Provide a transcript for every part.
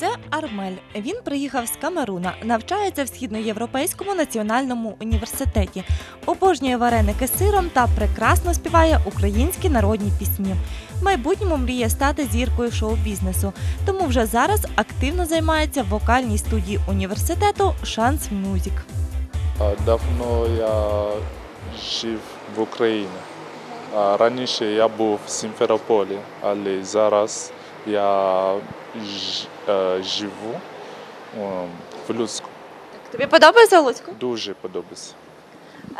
Це Армель. Він приїхав з Камеруна, навчається в східноєвропейському національному університеті, обожнює вареники сиром та прекрасно співає українські народні пісні. В майбутньому мріє стати зіркою шоу-бізнесу, тому вже зараз активно займається в вокальній студії університету Шанс Мюзік. Давно я жив в Україні. Раніше я був в Сімферополі, але зараз я е, живу е, в Луцьку. Тобі подобається Луцьку? Дуже подобається.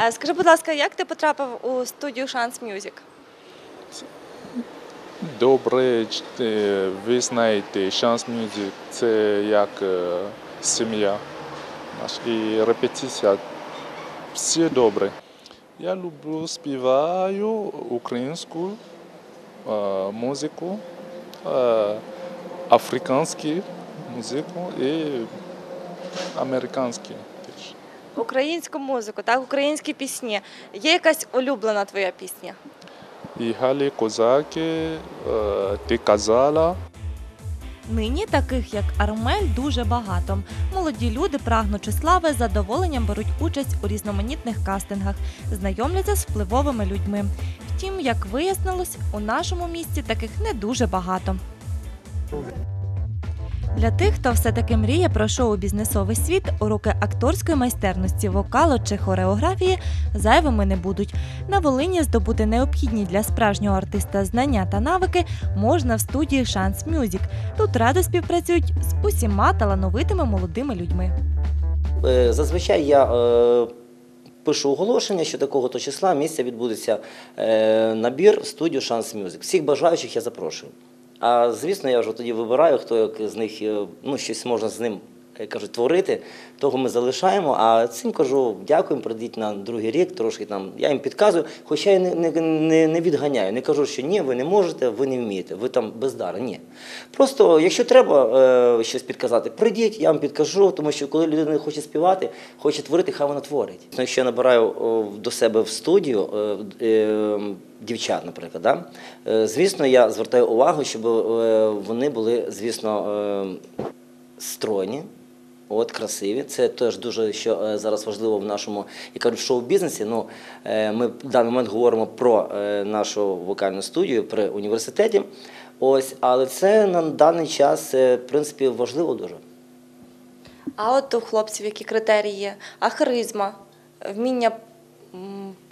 Е, Скажи, будь ласка, як ти потрапив у студію Шанс Мюзік? Добре, ч- е, ви знаєте, шанс мюзик це як е, сім'я наша і репетиція. Все добре. Я люблю співаю українську е, музику, е, африканську музику і американську теж. Українську музику, так, українські пісні. Є якась улюблена твоя пісня? І Галі Козаки, е, ти казала. Нині таких як Армель дуже багато. Молоді люди, прагнучи слави, з задоволенням беруть участь у різноманітних кастингах, знайомляться з впливовими людьми. Втім, як вияснилось, у нашому місті таких не дуже багато. Для тих, хто все-таки мріє про шоу-бізнесовий світ, уроки акторської майстерності, вокалу чи хореографії зайвими не будуть. На Волині здобути необхідні для справжнього артиста знання та навики можна в студії Шанс Мюзік. Тут радо співпрацюють з усіма талановитими молодими людьми. Е, Зазвичай я е, пишу оголошення, що такого то числа місця відбудеться е, набір студію Шанс Мюзик. Всіх бажаючих я запрошую. А звісно, я вже тоді вибираю, хто як з них е, ну, щось можна з ним. Як Кажуть, творити, того ми залишаємо. А цим кажу, дякуємо, прийдіть на другий рік, трошки там. Я їм підказую, хоча я не, не, не, відганяю, не кажу, що ні, ви не можете, ви не вмієте, ви там бездари. Ні. Просто, якщо треба е, щось підказати, прийдіть, я вам підкажу, тому що коли людина хоче співати, хоче творити, хай вона творить. Ну, Якщо я набираю до себе в студію е, е, дівчат, наприклад, да? е, звісно, я звертаю увагу, щоб е, вони були, звісно, е, стройні. От красиві, це теж дуже що е, зараз важливо в нашому я кажу, шоу-бізнесі. Ну е, ми в даний момент говоримо про е, нашу вокальну студію при університеті. Ось, але це на даний час в принципі важливо дуже. А от у хлопців які критерії? А харизма, вміння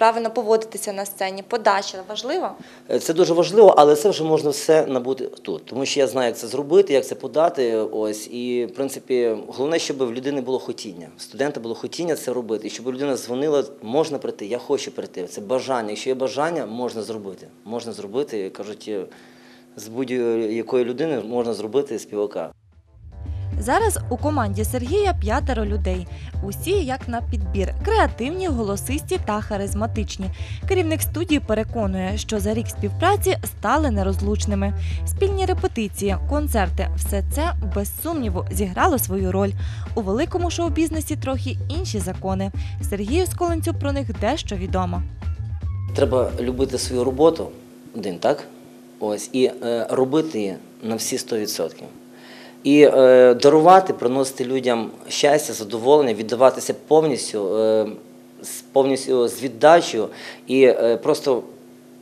правильно поводитися на сцені, подача важливо? Е, Це дуже важливо, але це вже можна все набути тут, тому що я знаю, як це зробити, як це подати. Ось і в принципі, головне, щоб в людини було хотіння. в Студента було хотіння це робити, і щоб людина дзвонила, можна прийти, я хочу прийти. Це бажання. Якщо є бажання, можна зробити. Можна зробити, кажуть, е, з будь-якої людини можна зробити співака. Зараз у команді Сергія п'ятеро людей. Усі як на підбір, креативні, голосисті та харизматичні. Керівник студії переконує, що за рік співпраці стали нерозлучними. Спільні репетиції, концерти все це без сумніву зіграло свою роль. У великому шоу-бізнесі трохи інші закони. Сергію Сколенцю про них дещо відомо. Треба любити свою роботу один, так? Ось, і е, робити її на всі 100%. І е, дарувати, приносити людям щастя, задоволення, віддаватися повністю, е, повністю з віддачею і е, просто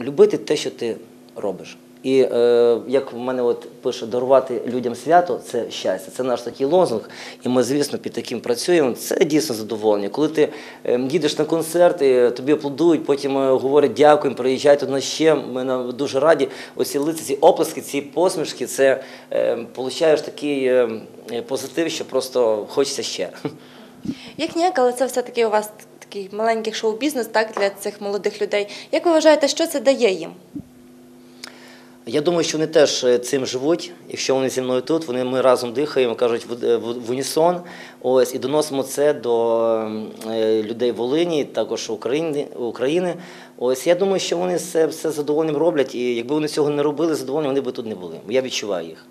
любити те, що ти робиш. І е, як в мене от пише, дарувати людям свято це щастя. Це наш такий лозунг. І ми, звісно, під таким працюємо. Це дійсно задоволення. Коли ти е, їдеш на концерт, і тобі аплодують, потім е, говорять дякуємо, приїжджайте до нас ще. Ми нам дуже раді. Оці лиця, ці оплески, ці посмішки, це е, получаєш такий е, позитив, що просто хочеться ще. Як ніяк, але це все-таки у вас такий маленький шоу-бізнес так, для цих молодих людей. Як ви вважаєте, що це дає їм? Я думаю, що вони теж е, цим живуть. Якщо вони зі мною тут, вони ми разом дихаємо, кажуть в, е, унісон. Ось і доносимо це до е, людей Волині, також України. України. Ось я думаю, що вони все, все задоволенням роблять. І якби вони цього не робили, задоволені вони би тут не були. Я відчуваю їх.